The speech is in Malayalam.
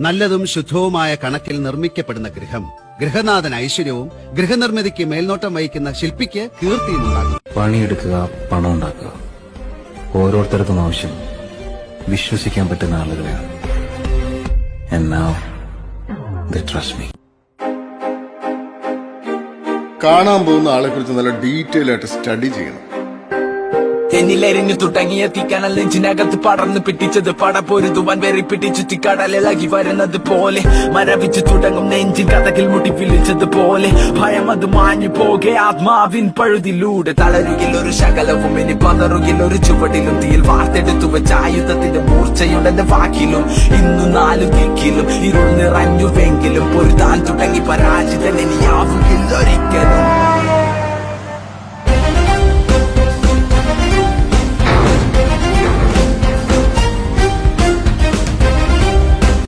നല്ലതും ശുദ്ധവുമായ കണക്കിൽ നിർമ്മിക്കപ്പെടുന്ന ഗൃഹം. ഗൃഹനാഥൻ ഐശ്വര്യവും ഗൃഹനിർമ്മിതിക്ക് മേൽനോട്ടം വഹിക്കുന്ന ശില്പിക്ക് കീർത്തിയും ഉണ്ടാകും. പണിയെടുക്കുക പണം ഉണ്ടാക്കുക. ഓരോരുത്തർക്കും ആവശ്യം. വിശ്വസിക്കാൻ പറ്റുന്ന ആളുകളെയാണ് And now, they trust കാണാൻ പോകുന്ന ആളെ കുറിച്ച് നല്ല ഡീറ്റെയിൽ ആയിട്ട് സ്റ്റഡി ചെയ്യണം. എന്നിലെരിഞ്ഞു തുടങ്ങിയ തീക്കനൽ നെഞ്ചിനകത്ത് പടർന്നു പട പൊരുതുവാൻ വെറി പിടിച്ചു തിക്കടലിളകി വരുന്നത് പോലെ. മരവിച്ചു തുടങ്ങും നെഞ്ചിൻ കഥകിൽ മുട്ടി വിളിച്ചത് പോലെ. ഭയം അത് മാഞ്ഞു പോകെ ആത്മാവിൻ പഴുതിലൂടെ. തളരുകിൽ ഒരു ശകലവും ഇനി പതറുകിൽ ഒരു ചുവടിലും തീയിൽ വാർത്തെടുത്തു വെച്ച ആയുധത്തിന്റെ മൂർച്ചയുണ്ടെന്റെ വാക്കിലും. ഇന്നു നാലു ദിക്കിലും ഇരുൾ നിറഞ്ഞുവെങ്കിലും പൊരുതാൻ തുടങ്ങി പരാജിതൻ ഇനിയാവുകിൽ ഒരിക്കലും.